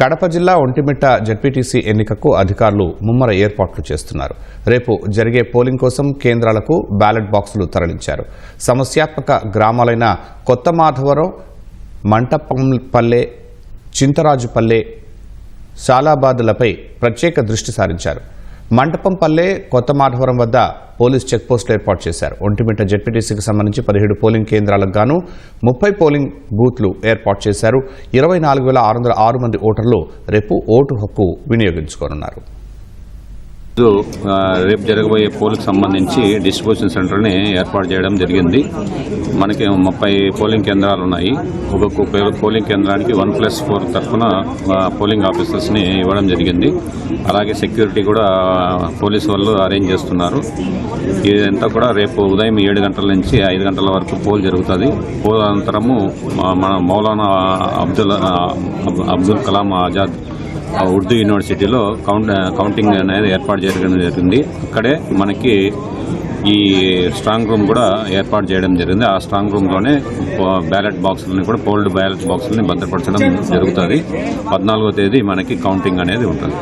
కడప జిల్లా ఒంటిమిట్ట జడ్పీటీసీ ఎన్నికకు అధికారులు ముమ్మర ఏర్పాట్లు చేస్తున్నారు. రేపు జరిగే పోలింగ్ కోసం కేంద్రాలకు బ్యాలెట్ బాక్సులు తరలించారు. సమస్యాత్మక గ్రామాలైన కొత్త మాధవరం మంటపంపల్లె చింతరాజుపల్లె శాలాబాద్లపై ప్రత్యేక దృష్టి సారించారు. మంటపంపల్లె కొత్త మాధవరం వద్ద పోలీస్ చెక్పోస్టులు ఏర్పాటు చేశారు. ఒంటిమిట్ట జెడ్పీటీసీకి సంబంధించి పదిహేడు పోలింగ్ కేంద్రాలకు గాను ముప్పై పోలింగ్ బూత్లు ఏర్పాటు చేశారు. ఇరవై నాలుగు వేల ఆరు వందల ఆరు మంది ఓటర్లు రేపు ఓటు హక్కు వినియోగించుకోనున్నారు. రేపు జరగబోయే పోలింగ్ సంబంధించి డిస్ట్రిబ్యూషన్ సెంటర్ని ఏర్పాటు చేయడం జరిగింది. మనకి ముప్పై పోలింగ్ కేంద్రాలు ఉన్నాయి. ఒక్కొక్క పోలింగ్ కేంద్రానికి వన్ ప్లస్ ఫోర్ తరఫున పోలింగ్ ఆఫీసర్స్ని ఇవ్వడం జరిగింది. అలాగే సెక్యూరిటీ కూడా పోలీసు వాళ్ళు అరేంజ్ చేస్తున్నారు. ఇదంతా కూడా రేపు ఉదయం ఏడు గంటల నుంచి ఐదు గంటల వరకు పోల్ జరుగుతుంది. పోల్ అనంతరము మన మౌలానా అబ్దుల్ అబ్దుల్ కలాం ఆజాద్ ఉర్దూ యూనివర్సిటీలో కౌంట్ కౌంటింగ్ అనేది ఏర్పాటు చేయడం జరిగింది. అక్కడే మనకి ఈ స్ట్రాంగ్ రూమ్ కూడా ఏర్పాటు చేయడం జరిగింది. ఆ స్ట్రాంగ్ రూమ్లోనే బ్యాలెట్ బాక్సులని కూడా పోల్డ్ బ్యాలెట్ బాక్సులని భద్రపరచడం జరుగుతుంది. పద్నాలుగో తేదీ మనకి కౌంటింగ్ అనేది ఉంటుంది.